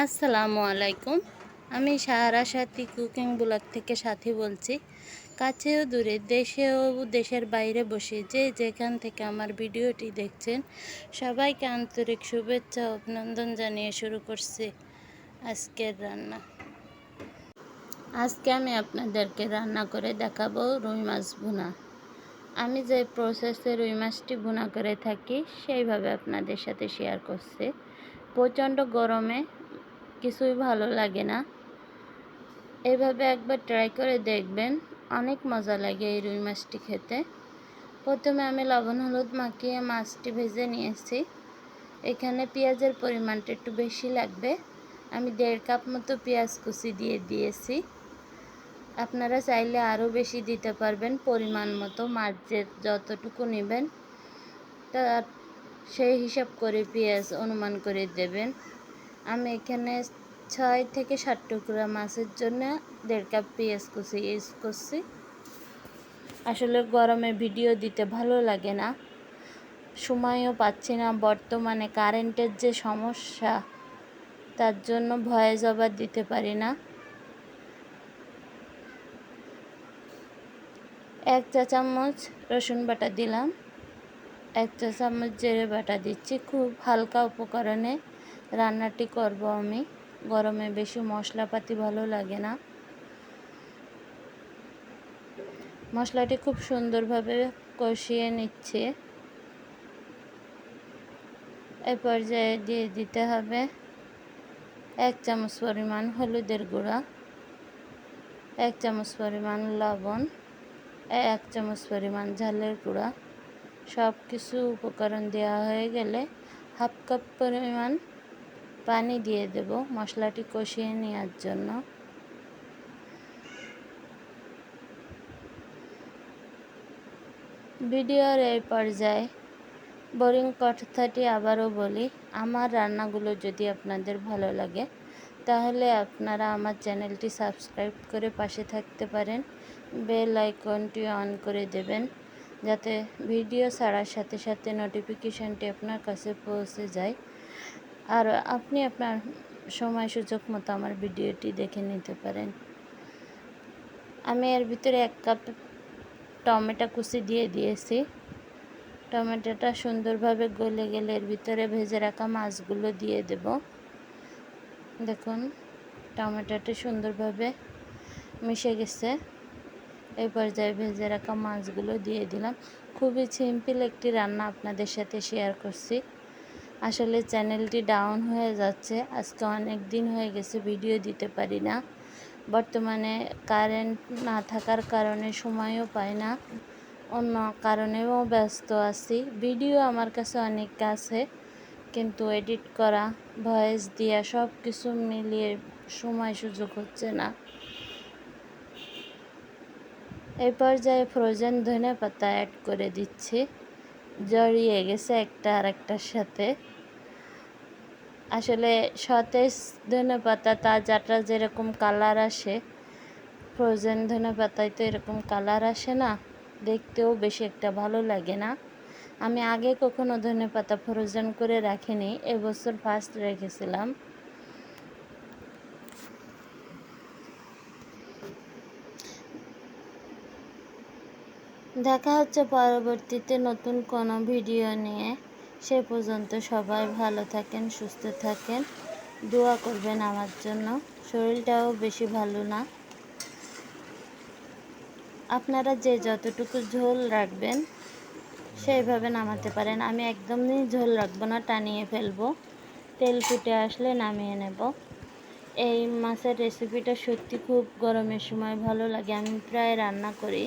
আসসালামু আলাইকুম। আমি সাহারা সাথী কুকিং ব্লগ থেকে সাথী বলছি। কাছেও দূরে দেশেও দেশের বাইরে বসে যে যেখান থেকে আমার ভিডিওটি দেখছেন, সবাইকে আন্তরিক শুভেচ্ছা অভিনন্দন জানিয়ে শুরু করছি আজকের রান্না। আজকে আমি আপনাদেরকে রান্না করে দেখাবো রুই মাছ ভুনা। আমি যে প্রসেসে রুই মাছটি ভুনা করে থাকি, সেইভাবে আপনাদের সাথে শেয়ার করছি। প্রচণ্ড গরমে কিছুই ভালো লাগে না। এভাবে একবার ট্রাই করে দেখবেন, অনেক মজা লাগে এই রুই মাছটি খেতে। প্রথমে আমি লবণ, হলুদ মাখিয়ে মাছটি ভেজে নিয়েছি। এখানে পেঁয়াজের পরিমাণটা একটু বেশি লাগবে। আমি দেড় কাপ মতো পেঁয়াজ কুচি দিয়ে দিয়েছি। আপনারা চাইলে আরও বেশি দিতে পারবেন, পরিমাণ মতো মাছের যতটুকু নেবেন। তার সেই হিসাব করে পেঁয়াজ অনুমান করে দেবেন। আমি এখানে ছয় থেকে সাত টুকরা মাছের জন্য দেড় কাপ পেঁয়াজ কুচি ইউজ করছি আসলে গরমে ভিডিও দিতে ভালো লাগে না। সময়ও পাচ্ছি না। বর্তমানে কারেন্টের যে সমস্যা, তার জন্য ভয়ে জবাব দিতে পারি না। এক চা চামচ রসুন বাটা দিলাম। এক চা চামচ জিরে বাটা দিচ্ছি। খুব হালকা উপকরণে রান্নাটি করব আমি। গরমে বেশি মশলাপাতি ভালো লাগে না। মশলাটি খুব সুন্দরভাবে কষিয়ে নিচ্ছে। এ পর্যায়ে দিয়ে দিতে হবে এক চামচ পরিমাণ হলুদের গুঁড়া, এক চামচ পরিমাণ লবণ, এক চামচ পরিমাণ ঝালের গুঁড়া। সব কিছু উপকরণ দেওয়া হয়ে গেলে হাফ কাপ পরিমাণ পানি দিয়ে দেব মশলাটি কষিয়ে নেওয়ার জন্য। ভিডিওর এই পর্যায়ে বোরিং কথাটি আবারও বলি, আমার রান্নাগুলো যদি আপনাদের ভালো লাগে, তাহলে আপনারা আমার চ্যানেলটি সাবস্ক্রাইব করে পাশে থাকতে পারেন, বেল আইকনটি অন করে দেবেন, যাতে ভিডিও ছাড়ার সাথে সাথে নোটিফিকেশানটি আপনার কাছে পৌঁছে যায়। আর আপনি আপনার সময় সুযোগ মতো আমার ভিডিওটি দেখে নিতে পারেন। আমি এর ভিতরে এক কাপ টমেটো কুচি দিয়ে দিয়েছি। টমেটোটা সুন্দরভাবে গলে গেলে এর ভিতরে ভেজে রাখা মাছগুলো দিয়ে দেব। দেখুন, টমেটোটা সুন্দরভাবে মিশে গেছে। এই পর্যায়ে ভেজে রাখা মাছগুলো দিয়ে দিলাম। খুবই সিম্পল একটি রান্না আপনাদের সাথে শেয়ার করছি। আসলে চ্যানেলটি ডাউন হয়ে যাচ্ছে। আজকে অনেক দিন হয়ে গেছে, ভিডিও দিতে পারি না। বর্তমানে কারেন্ট না থাকার কারণে সময়ও পাই না। অন্য কারণেও ব্যস্ত আছি। ভিডিও আমার কাছে অনেক আছে কিন্তু এডিট করা, ভয়েস দেওয়া সব কিছু মিলিয়ে সময় সুযোগ হচ্ছে না। এই পর্যায়ে ফ্রোজেন ধনে পাতা অ্যাড করে দিচ্ছি। জড়িয়ে গেছে একটা আর একটার সাথে। আসলে সতেজ ধনে পাতা তাজাটা যেরকম কালার আসে ফ্রোজেন ধনে পাতায় তো এরকম কালার আসে না, দেখতেও বেশি একটা ভালো লাগে না। আমি আগে কখনো ধনে পাতা ফ্রোজেন করে রাখিনি, এবছর ফার্স্ট রেখেছিলাম। দেখা হচ্ছে পরবর্তীতে নতুন কোনো ভিডিও নিয়ে। সে পর্যন্ত সবাই ভালো থাকেন, সুস্থ থাকেন। দোয়া করবেন আমার জন্য। শরীরটাও বেশি ভালো না। আপনারা যে যতটুকু ঝোল রাখবেন সেইভাবে নামাতে পারেন। আমি একদমই ঝোল রাখব না, টানিয়ে ফেলব। তেল ফুটে আসলে নামিয়ে নেব। এই মাছের রেসিপিটা সত্যি খুব গরমের সময় ভালো লাগে। আমি প্রায় রান্না করি।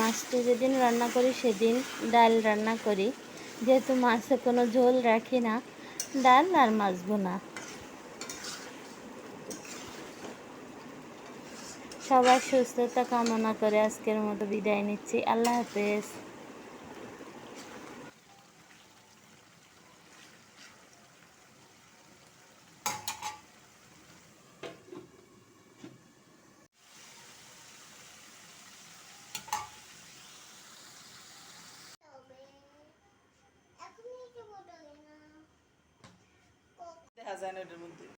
মাছটি যেদিন রান্না করি, সেদিন ডাল রান্না করি। যেহেতু মাছে কোনো ঝোল রাখি না, ডাল আর মাছ বোনা সবার সুস্থতা কামনা করে আজকের মতো বিদায় নিচ্ছি। আল্লাহ হাফেজ। যায় না এটার মধ্যে।